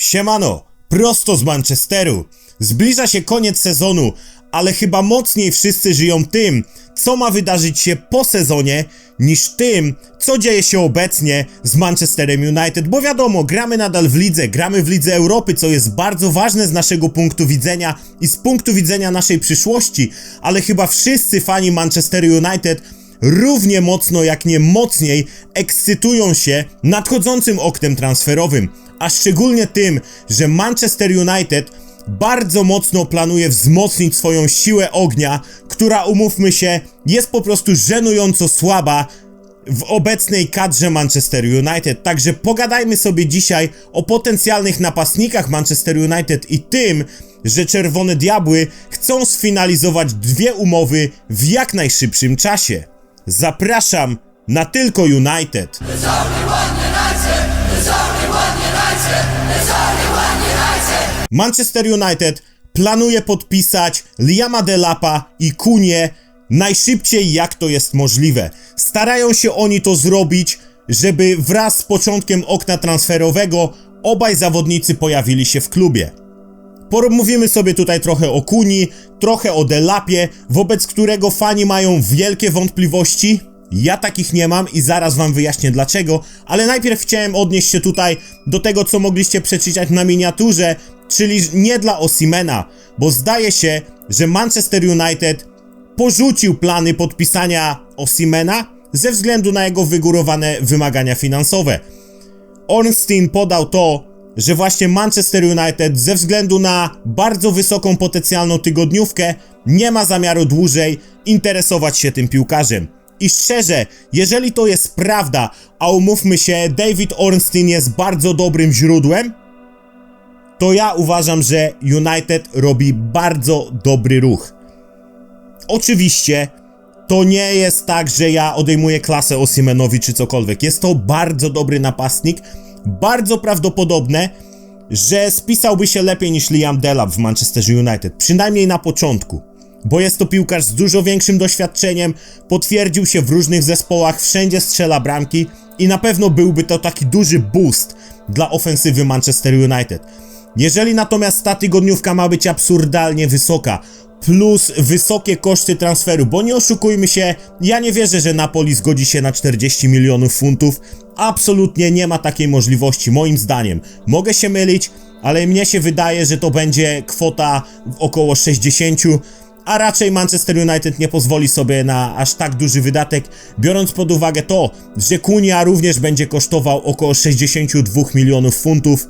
Siemano, prosto z Manchesteru. Zbliża się koniec sezonu, ale chyba mocniej wszyscy żyją tym, co ma wydarzyć się po sezonie, niż tym, co dzieje się obecnie z Manchesterem United, bo wiadomo, gramy nadal w lidze, gramy w lidze Europy, co jest bardzo ważne z naszego punktu widzenia i z punktu widzenia naszej przyszłości, ale chyba wszyscy fani Manchester United równie mocno, jak nie mocniej, ekscytują się nadchodzącym oknem transferowym, a szczególnie tym, że Manchester United bardzo mocno planuje wzmocnić swoją siłę ognia, która umówmy się, jest po prostu żenująco słaba w obecnej kadrze Manchester United. Także pogadajmy sobie dzisiaj o potencjalnych napastnikach Manchester United i tym, że Czerwone Diabły chcą sfinalizować dwie umowy w jak najszybszym czasie. Zapraszam na tylko United. Manchester United planuje podpisać Liama Delapa i Kunie najszybciej jak to jest możliwe. Starają się oni to zrobić, żeby wraz z początkiem okna transferowego obaj zawodnicy pojawili się w klubie. Porozmówimy sobie tutaj trochę o Kuni, trochę o Delapie, wobec którego fani mają wielkie wątpliwości. Ja takich nie mam i zaraz wam wyjaśnię dlaczego, ale najpierw chciałem odnieść się tutaj do tego, co mogliście przeczytać na miniaturze, czyli nie dla Osimena, bo zdaje się, że Manchester United porzucił plany podpisania Osimena ze względu na jego wygórowane wymagania finansowe. Ornstein podał to, że właśnie Manchester United ze względu na bardzo wysoką potencjalną tygodniówkę nie ma zamiaru dłużej interesować się tym piłkarzem. I szczerze, jeżeli to jest prawda, a umówmy się, David Ornstein jest bardzo dobrym źródłem, to ja uważam, że United robi bardzo dobry ruch. Oczywiście to nie jest tak, że ja odejmuję klasę Osimenowi czy cokolwiek. Jest to bardzo dobry napastnik. Bardzo prawdopodobne, że spisałby się lepiej niż Liam Delap w Manchester United. Przynajmniej na początku. Bo jest to piłkarz z dużo większym doświadczeniem, potwierdził się w różnych zespołach, wszędzie strzela bramki i na pewno byłby to taki duży boost dla ofensywy Manchester United. Jeżeli natomiast ta tygodniówka ma być absurdalnie wysoka, plus wysokie koszty transferu, bo nie oszukujmy się, ja nie wierzę, że Napoli zgodzi się na 40 milionów funtów. Absolutnie nie ma takiej możliwości, moim zdaniem. Mogę się mylić, ale mnie się wydaje, że to będzie kwota około 60 a raczej Manchester United nie pozwoli sobie na aż tak duży wydatek, biorąc pod uwagę to, że Kunia również będzie kosztował około 62 milionów funtów.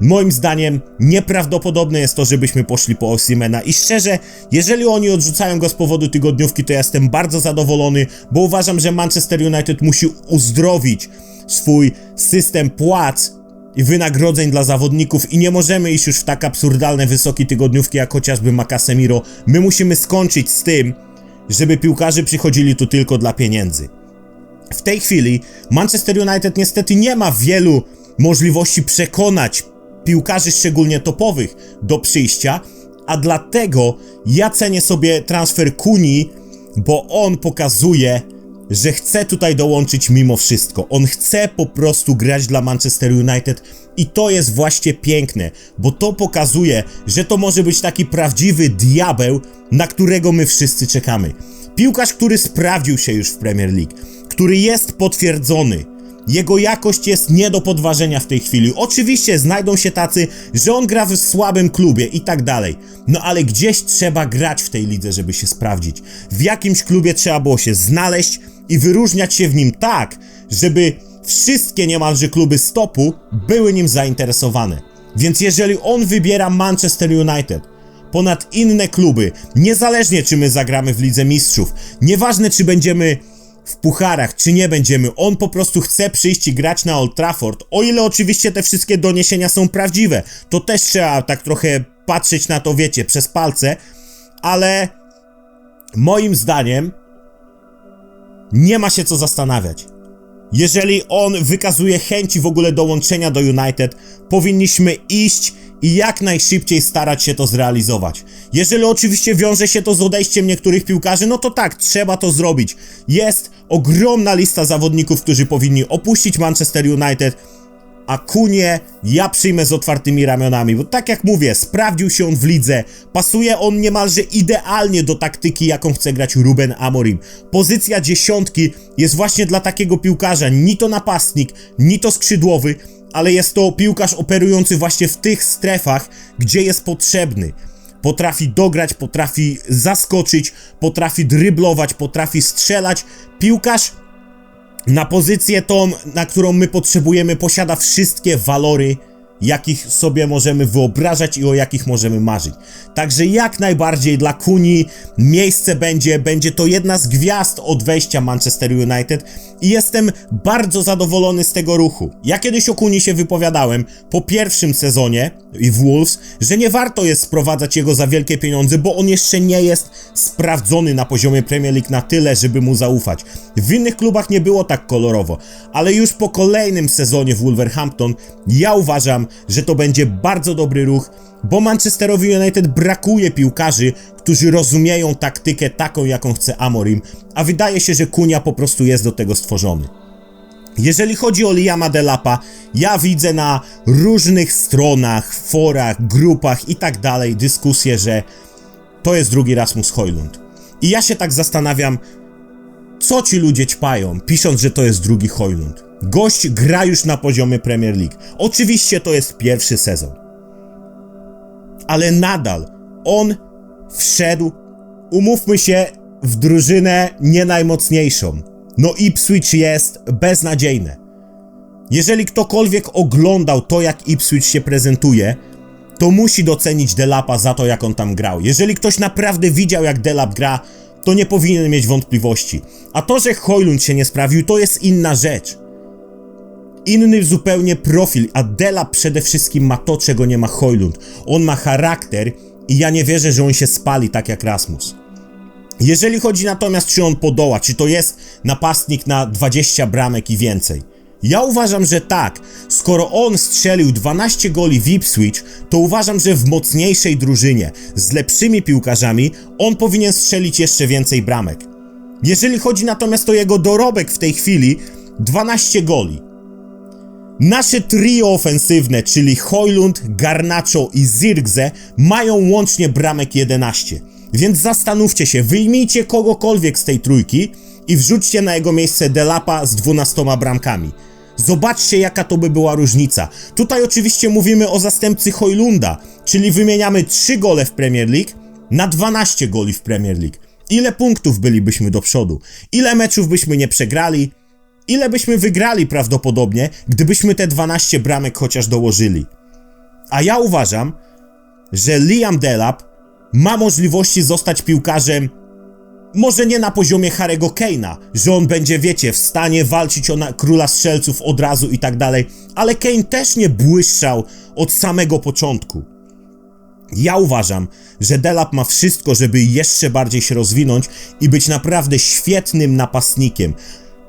Moim zdaniem nieprawdopodobne jest to, żebyśmy poszli po Osimena i szczerze, jeżeli oni odrzucają go z powodu tygodniówki, to ja jestem bardzo zadowolony, bo uważam, że Manchester United musi uzdrowić swój system płac i wynagrodzeń dla zawodników i nie możemy iść już w tak absurdalne wysokie tygodniówki jak chociażby Macasemiro. My musimy skończyć z tym, żeby piłkarze przychodzili tu tylko dla pieniędzy. W tej chwili Manchester United niestety nie ma wielu możliwości przekonać piłkarzy szczególnie topowych do przyjścia, a dlatego ja cenię sobie transfer Kuni, bo on pokazuje, że chce tutaj dołączyć mimo wszystko. On chce po prostu grać dla Manchester United i to jest właśnie piękne, bo to pokazuje, że to może być taki prawdziwy diabeł, na którego my wszyscy czekamy. Piłkarz, który sprawdził się już w Premier League, który jest potwierdzony. Jego jakość jest nie do podważenia w tej chwili. Oczywiście znajdą się tacy, że on gra w słabym klubie i tak dalej. No ale gdzieś trzeba grać w tej lidze, żeby się sprawdzić. W jakimś klubie trzeba było się znaleźć i wyróżniać się w nim tak, żeby wszystkie niemalże kluby stopu były nim zainteresowane. Więc jeżeli on wybiera Manchester United ponad inne kluby, niezależnie czy my zagramy w Lidze Mistrzów, nieważne czy będziemy w pucharach, czy nie będziemy, on po prostu chce przyjść i grać na Old Trafford, o ile oczywiście te wszystkie doniesienia są prawdziwe, to też trzeba tak trochę patrzeć na to, wiecie, przez palce, ale moim zdaniem nie ma się co zastanawiać. Jeżeli on wykazuje chęci w ogóle dołączenia do United, powinniśmy iść i jak najszybciej starać się to zrealizować. Jeżeli oczywiście wiąże się to z odejściem niektórych piłkarzy, no to tak, trzeba to zrobić. Jest ogromna lista zawodników, którzy powinni opuścić Manchester United, a Kunie ja przyjmę z otwartymi ramionami, bo tak jak mówię, sprawdził się on w lidze, pasuje on niemalże idealnie do taktyki, jaką chce grać Ruben Amorim. Pozycja dziesiątki jest właśnie dla takiego piłkarza, ni to napastnik, ni to skrzydłowy, ale jest to piłkarz operujący właśnie w tych strefach, gdzie jest potrzebny. Potrafi dograć, potrafi zaskoczyć, potrafi dryblować, potrafi strzelać. Piłkarz na pozycję tą, na którą my potrzebujemy, posiada wszystkie walory, jakich sobie możemy wyobrażać i o jakich możemy marzyć. Także jak najbardziej dla Kuni miejsce będzie, będzie to jedna z gwiazd od wejścia Manchester United i jestem bardzo zadowolony z tego ruchu. Ja kiedyś o Kuni się wypowiadałem po pierwszym sezonie i w Wolves, że nie warto jest sprowadzać jego za wielkie pieniądze, bo on jeszcze nie jest sprawdzony na poziomie Premier League na tyle, żeby mu zaufać. W innych klubach nie było tak kolorowo, ale już po kolejnym sezonie w Wolverhampton ja uważam, że to będzie bardzo dobry ruch, bo Manchesterowi United brakuje piłkarzy, którzy rozumieją taktykę taką, jaką chce Amorim, a wydaje się, że Kunia po prostu jest do tego stworzony. Jeżeli chodzi o Liama Delapa, ja widzę na różnych stronach, forach, grupach i tak dalej dyskusje, że to jest drugi Rasmus Hojlund. I ja się tak zastanawiam, co ci ludzie ćpają, pisząc, że to jest drugi Hojlund. Gość gra już na poziomie Premier League. Oczywiście to jest pierwszy sezon. Ale nadal on wszedł, umówmy się, w drużynę nie najmocniejszą. No Ipswich jest beznadziejne. Jeżeli ktokolwiek oglądał to, jak Ipswich się prezentuje, to musi docenić Delapa za to, jak on tam grał. Jeżeli ktoś naprawdę widział, jak Delap gra, to nie powinien mieć wątpliwości. A to, że Hojlund się nie sprawił, to jest inna rzecz. Inny zupełnie profil, a Delap przede wszystkim ma to, czego nie ma Hojlund. On ma charakter i ja nie wierzę, że on się spali tak jak Rasmus. Jeżeli chodzi natomiast, czy on podoła, czy to jest napastnik na 20 bramek i więcej. Ja uważam, że tak. Skoro on strzelił 12 goli w Ipswich, to uważam, że w mocniejszej drużynie, z lepszymi piłkarzami, on powinien strzelić jeszcze więcej bramek. Jeżeli chodzi natomiast o jego dorobek w tej chwili, 12 goli. Nasze trio ofensywne, czyli Hojlund, Garnacho i Zirgze, mają łącznie bramek 11. Więc zastanówcie się, wyjmijcie kogokolwiek z tej trójki i wrzućcie na jego miejsce Delapa z 12 bramkami. Zobaczcie, jaka to by była różnica. Tutaj oczywiście mówimy o zastępcy Hojlunda, czyli wymieniamy 3 gole w Premier League na 12 goli w Premier League. Ile punktów bylibyśmy do przodu? Ile meczów byśmy nie przegrali? Ile byśmy wygrali prawdopodobnie, gdybyśmy te 12 bramek chociaż dołożyli? A ja uważam, że Liam Delap ma możliwości zostać piłkarzem może nie na poziomie Harry'ego Kane'a, że on będzie, wiecie, w stanie walczyć o króla strzelców od razu i tak dalej, ale Kane też nie błyszczał od samego początku. Ja uważam, że Delap ma wszystko, żeby jeszcze bardziej się rozwinąć i być naprawdę świetnym napastnikiem.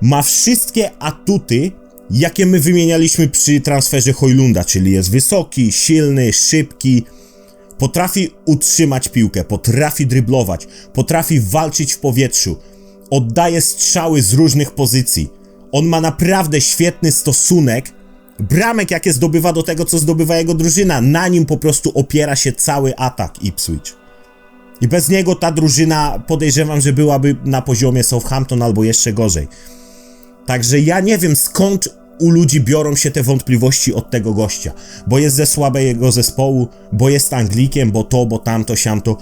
Ma wszystkie atuty, jakie my wymienialiśmy przy transferze Hojlunda, czyli jest wysoki, silny, szybki, Potrafi utrzymać piłkę, potrafi dryblować, potrafi walczyć w powietrzu, oddaje strzały z różnych pozycji. On ma naprawdę świetny stosunek bramek, jakie zdobywa do tego, co zdobywa jego drużyna. Na nim po prostu opiera się cały atak Ipswich. I bez niego ta drużyna podejrzewam, że byłaby na poziomie Southampton albo jeszcze gorzej. Także ja nie wiem skąd u ludzi biorą się te wątpliwości od tego gościa, bo jest ze słabego zespołu, bo jest Anglikiem, bo to, bo tamto, siamto.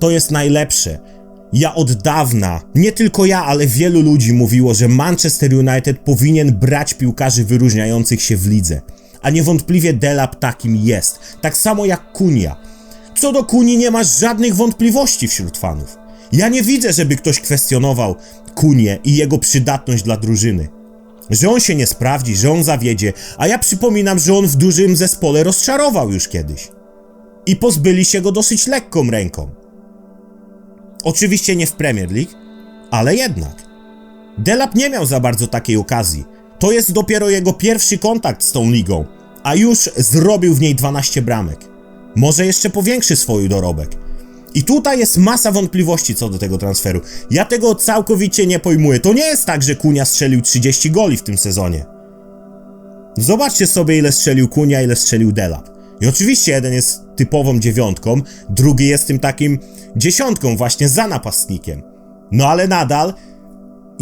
To jest najlepsze. Ja od dawna, nie tylko ja, ale wielu ludzi mówiło, że Manchester United powinien brać piłkarzy wyróżniających się w lidze. A niewątpliwie Delap takim jest. Tak samo jak Kunia. Co do Kuni nie masz żadnych wątpliwości wśród fanów. Ja nie widzę, żeby ktoś kwestionował Kunię i jego przydatność dla drużyny że on się nie sprawdzi, że on zawiedzie, a ja przypominam, że on w dużym zespole rozczarował już kiedyś. I pozbyli się go dosyć lekką ręką. Oczywiście nie w Premier League, ale jednak. Delap nie miał za bardzo takiej okazji. To jest dopiero jego pierwszy kontakt z tą ligą, a już zrobił w niej 12 bramek. Może jeszcze powiększy swój dorobek. I tutaj jest masa wątpliwości co do tego transferu. Ja tego całkowicie nie pojmuję. To nie jest tak, że Kunia strzelił 30 goli w tym sezonie. Zobaczcie sobie, ile strzelił Kunia, ile strzelił Delap. I oczywiście jeden jest typową dziewiątką, drugi jest tym takim dziesiątką właśnie za napastnikiem. No ale nadal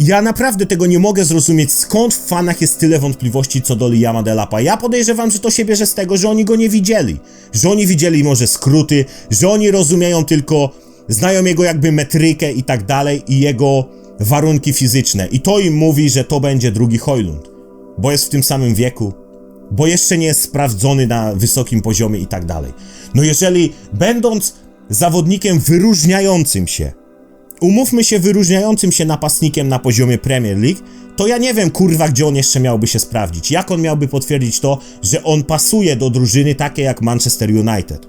ja naprawdę tego nie mogę zrozumieć, skąd w fanach jest tyle wątpliwości co do Liama Delapa. Ja podejrzewam, że to się bierze z tego, że oni go nie widzieli. Że oni widzieli może skróty, że oni rozumieją tylko, znają jego jakby metrykę i tak dalej i jego warunki fizyczne. I to im mówi, że to będzie drugi Hojlund. Bo jest w tym samym wieku, bo jeszcze nie jest sprawdzony na wysokim poziomie i tak dalej. No jeżeli będąc zawodnikiem wyróżniającym się, umówmy się, wyróżniającym się napastnikiem na poziomie Premier League, to ja nie wiem, kurwa, gdzie on jeszcze miałby się sprawdzić. Jak on miałby potwierdzić to, że on pasuje do drużyny takiej jak Manchester United?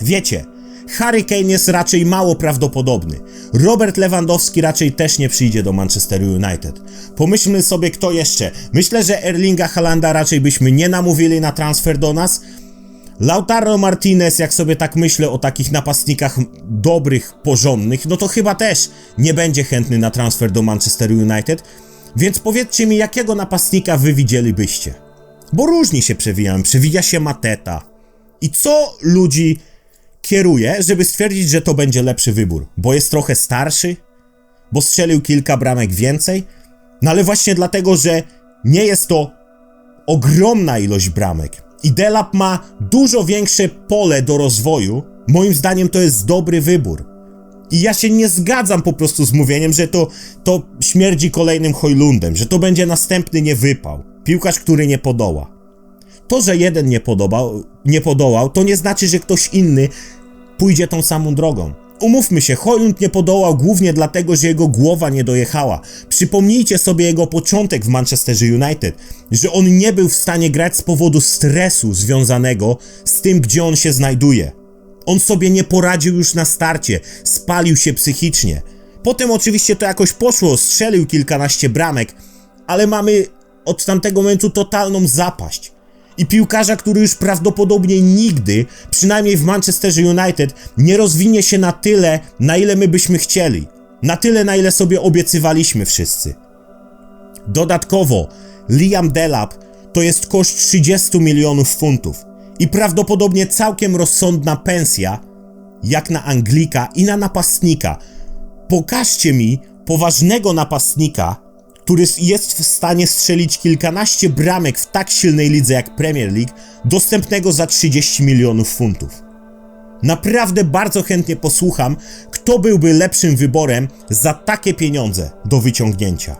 Wiecie, Harry Kane jest raczej mało prawdopodobny. Robert Lewandowski raczej też nie przyjdzie do Manchester United. Pomyślmy sobie, kto jeszcze. Myślę, że Erlinga Halanda raczej byśmy nie namówili na transfer do nas. Lautaro Martinez, jak sobie tak myślę o takich napastnikach dobrych, porządnych, no to chyba też nie będzie chętny na transfer do Manchester United. Więc powiedzcie mi, jakiego napastnika wy widzielibyście? Bo różni się przewijają. Przewija się Mateta. I co ludzi kieruje, żeby stwierdzić, że to będzie lepszy wybór? Bo jest trochę starszy? Bo strzelił kilka bramek więcej? No ale właśnie dlatego, że nie jest to ogromna ilość bramek i Delap ma dużo większe pole do rozwoju, moim zdaniem to jest dobry wybór. I ja się nie zgadzam po prostu z mówieniem, że to, to śmierdzi kolejnym Hojlundem, że to będzie następny niewypał. Piłkarz, który nie podoła. To, że jeden nie, podobał, nie podołał, to nie znaczy, że ktoś inny pójdzie tą samą drogą. Umówmy się, Hojlund nie podołał głównie dlatego, że jego głowa nie dojechała. Przypomnijcie sobie jego początek w Manchesterze United, że on nie był w stanie grać z powodu stresu związanego z tym, gdzie on się znajduje. On sobie nie poradził już na starcie, spalił się psychicznie. Potem oczywiście to jakoś poszło, strzelił kilkanaście bramek, ale mamy od tamtego momentu totalną zapaść i piłkarza, który już prawdopodobnie nigdy, przynajmniej w Manchesterze United, nie rozwinie się na tyle, na ile my byśmy chcieli. Na tyle, na ile sobie obiecywaliśmy wszyscy. Dodatkowo, Liam Delap to jest koszt 30 milionów funtów i prawdopodobnie całkiem rozsądna pensja, jak na Anglika i na napastnika. Pokażcie mi poważnego napastnika, który jest w stanie strzelić kilkanaście bramek w tak silnej lidze jak Premier League, dostępnego za 30 milionów funtów. Naprawdę bardzo chętnie posłucham, kto byłby lepszym wyborem za takie pieniądze do wyciągnięcia.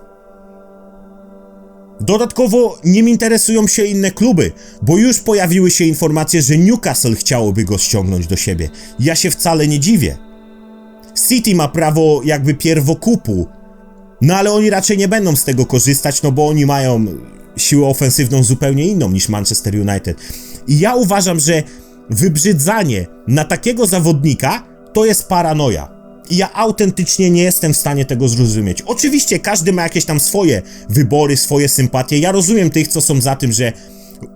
Dodatkowo nim interesują się inne kluby, bo już pojawiły się informacje, że Newcastle chciałoby go ściągnąć do siebie. Ja się wcale nie dziwię. City ma prawo jakby pierwokupu no ale oni raczej nie będą z tego korzystać, no bo oni mają siłę ofensywną zupełnie inną niż Manchester United. I ja uważam, że wybrzydzanie na takiego zawodnika to jest paranoja. I ja autentycznie nie jestem w stanie tego zrozumieć. Oczywiście każdy ma jakieś tam swoje wybory, swoje sympatie. Ja rozumiem tych, co są za tym, że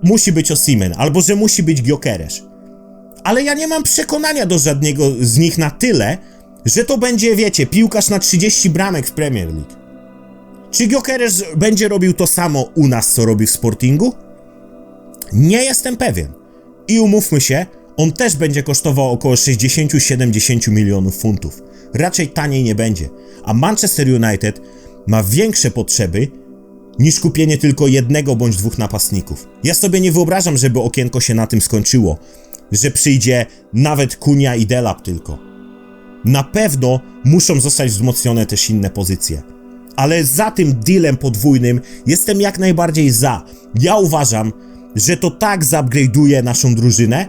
musi być Osimen albo że musi być Giokeresz. Ale ja nie mam przekonania do żadnego z nich na tyle, że to będzie, wiecie, piłkarz na 30 bramek w Premier League. Czy Gyökeres będzie robił to samo u nas, co robi w Sportingu? Nie jestem pewien. I umówmy się, on też będzie kosztował około 60-70 milionów funtów. Raczej taniej nie będzie. A Manchester United ma większe potrzeby niż kupienie tylko jednego bądź dwóch napastników. Ja sobie nie wyobrażam, żeby okienko się na tym skończyło, że przyjdzie nawet Kunia i Delap tylko. Na pewno muszą zostać wzmocnione też inne pozycje ale za tym dealem podwójnym jestem jak najbardziej za. Ja uważam, że to tak zupgrade'uje naszą drużynę,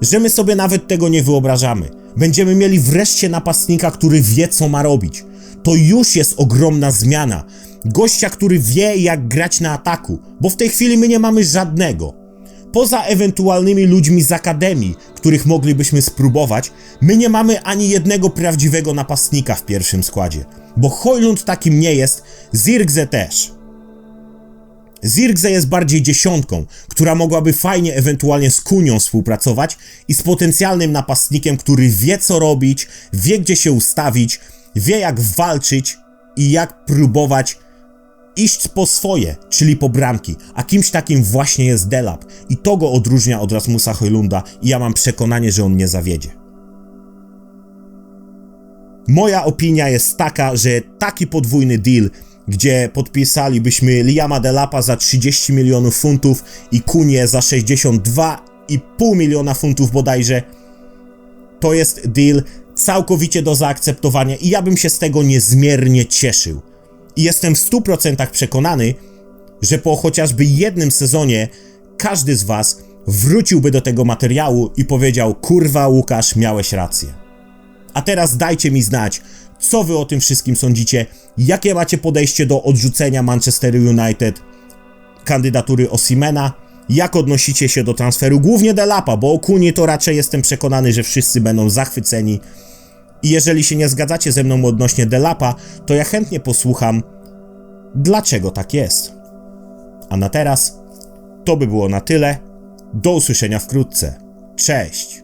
że my sobie nawet tego nie wyobrażamy. Będziemy mieli wreszcie napastnika, który wie, co ma robić. To już jest ogromna zmiana. Gościa, który wie, jak grać na ataku, bo w tej chwili my nie mamy żadnego. Poza ewentualnymi ludźmi z akademii, których moglibyśmy spróbować, my nie mamy ani jednego prawdziwego napastnika w pierwszym składzie. Bo Hojlund takim nie jest, Zirgze też. Zirgze jest bardziej dziesiątką, która mogłaby fajnie ewentualnie z Kunią współpracować i z potencjalnym napastnikiem, który wie co robić, wie gdzie się ustawić, wie jak walczyć i jak próbować iść po swoje, czyli po bramki, a kimś takim właśnie jest Delap i to go odróżnia od Rasmusa Hojlunda i ja mam przekonanie, że on nie zawiedzie. Moja opinia jest taka, że taki podwójny deal, gdzie podpisalibyśmy Liama Delapa za 30 milionów funtów i Kunie za 62,5 miliona funtów bodajże, to jest deal całkowicie do zaakceptowania i ja bym się z tego niezmiernie cieszył. I jestem w 100% przekonany, że po chociażby jednym sezonie każdy z Was wróciłby do tego materiału i powiedział: Kurwa, Łukasz, miałeś rację. A teraz dajcie mi znać, co Wy o tym wszystkim sądzicie, jakie macie podejście do odrzucenia Manchester United kandydatury Osimena, jak odnosicie się do transferu głównie Delapa, bo o Kuni to raczej jestem przekonany, że wszyscy będą zachwyceni. I jeżeli się nie zgadzacie ze mną odnośnie Delapa, to ja chętnie posłucham, dlaczego tak jest. A na teraz to by było na tyle. Do usłyszenia wkrótce. Cześć!